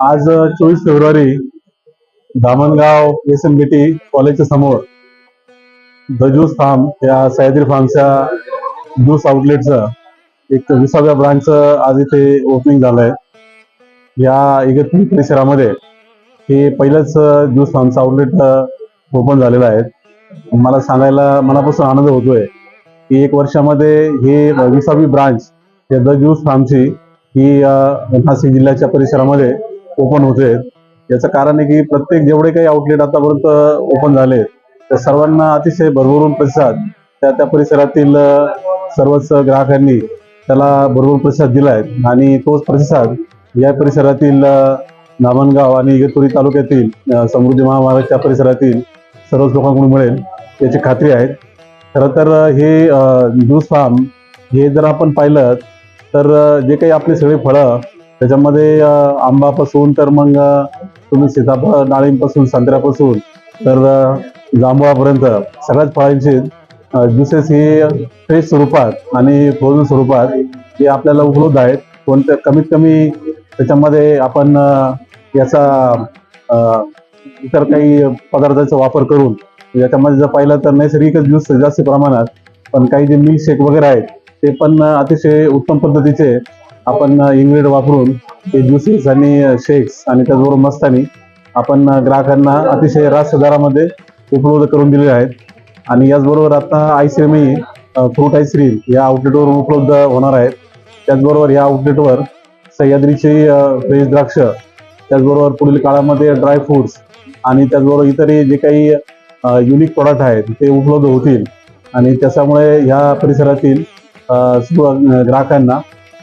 आज चोवीस February Dhamangaon S M B T कॉलेजच्या समोर द ज्यूस फार्म या सह्याद्री फार्मच्या ज्यूस आउटलेटचं एक विसाव्या ब्रांचचं आज इथे ओपनिंग झालंय. या इगतपुरी परिसरामध्ये हे पहिलंच ज्यूस फार्मचं आउटलेट ओपन झालेलं आहे. मला सांगायला मनापासून आनंद होतोय की एक वर्षामध्ये हे विसावी ब्रांच या द ज्यूस फार्मची ही नाशिक जिल्ह्याच्या परिसरामध्ये ओपन होते. याचं कारण आहे की प्रत्येक जेवढे काही आउटलेट आतापर्यंत ओपन झाले त्या सर्वांना अतिशय भरभरून प्रतिसाद त्या त्या परिसरातील सर्वच ग्राहकांनी त्याला भरभरून प्रतिसाद दिलाय. आणि तोच प्रतिसाद या परिसरातील नामनगाव आणि इगतपुरी तालुक्यातील समृद्धी महामार्गाच्या परिसरातील सर्वच लोकांकडून मिळेल याची खात्री आहे. खरं तर हे ज्यूस फार्म हे जर आपण पाहिलं तर जे काही आपले सगळे फळं त्याच्यामध्ये आंबापासून तर मग तुम्ही सीताफळ डाळींपासून संत्र्यापासून तर जांभळापर्यंत सगळ्याच फळांची ज्युसेस हे फ्रेश स्वरूपात आणि फ्रोझन स्वरूपात हे आपल्याला उपलब्ध आहेत. कोणत्या कमीत कमी त्याच्यामध्ये आपण याचा इतर काही पदार्थाचा वापर करून याच्यामध्ये जर पाहिलं तर नैसर्गिकच ज्यूस जास्त प्रमाणात पण काही जे मिल्क शेक वगैरे आहेत ते पण अतिशय उत्तम पद्धतीचे आपण इंग्रेड वापरून ते ज्युसेस आणि शेक्स आणि त्याचबरोबर मस्तानी आपण ग्राहकांना अतिशय रास्त दरामध्ये उपलब्ध करून दिलेले आहेत. आणि याचबरोबर आता आईस्क्रीमही फ्रूट आईस्क्रीम या आउटलेटवर उपलब्ध होणार आहेत. त्याचबरोबर या आउटलेटवर सह्याद्रीची फ्रेश द्राक्ष त्याचबरोबर पुढील काळामध्ये ड्रायफ्रुट्स आणि त्याचबरोबर इतरही जे काही युनिक प्रॉडक्ट आहेत ते उपलब्ध होतील. आणि त्याच्यामुळे ह्या परिसरातील ग्राहकांना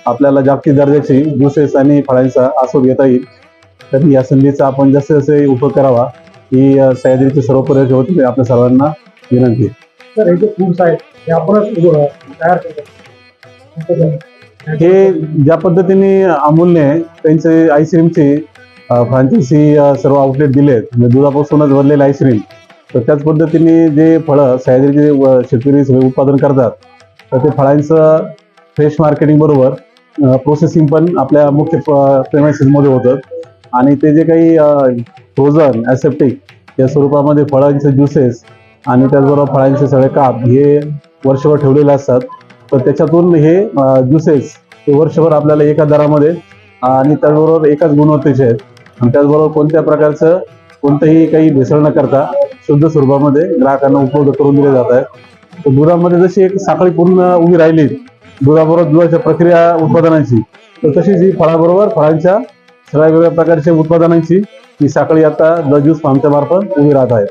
आपल्याला जागतिक दर्जाची ज्युसेस आणि फळांचा आस्वाद घेता येईल तर या संधीचा आपण जास्त जास्त उपयोग करावा ही सह्याद्रीचे सर्व पर्यटक होते आपल्या सर्वांना विनंती. तर हे जे फूड्स आहेत हे आपणच तयार करतो हे ज्या पद्धतीने अमूलने त्यांचे आईस्क्रीमची फ्रांचायसी सर्व आउटलेट दिलेत म्हणजे दुधापासूनच भरलेले आईस्क्रीम तर त्याच पद्धतीने जे फळं सह्याद्रीचे शेतकरी सगळे उत्पादन करतात तर ते फळांचं फ्रेश मार्केटिंग बरोबर प्रोसेसिंग पण आपल्या मुख्य प्रेमाइसेसमध्ये होतं. आणि ते जे काही फ्रोझन ॲसेप्टिक या स्वरूपामध्ये फळांचे ज्युसेस आणि त्याचबरोबर फळांचे सगळे काप हे वर्षभर ठेवलेले असतात. तर त्याच्यातून हे ज्युसेस हे वर्षभर आपल्याला एका दरामध्ये आणि त्याचबरोबर एकाच गुणवत्तेचे आहेत. आणि त्याचबरोबर कोणत्या प्रकारचं कोणतंही काही भेसळ न करता शुद्ध स्वरूपामध्ये ग्राहकांना उपलब्ध करून दिले जात आहेत. तर दुधामध्ये जशी एक साखळी पूर्ण उभी राहिली दुधाबरोबर दुधाच्या प्रक्रिया उत्पादनांची. तर तशीच ही फळाबरोबर फळांच्या सगळ्या वेगळ्या प्रकारच्या उत्पादनांची ही साखळी आता द ज्यूस फार्मच्या मार्फत उभी राहत आहे.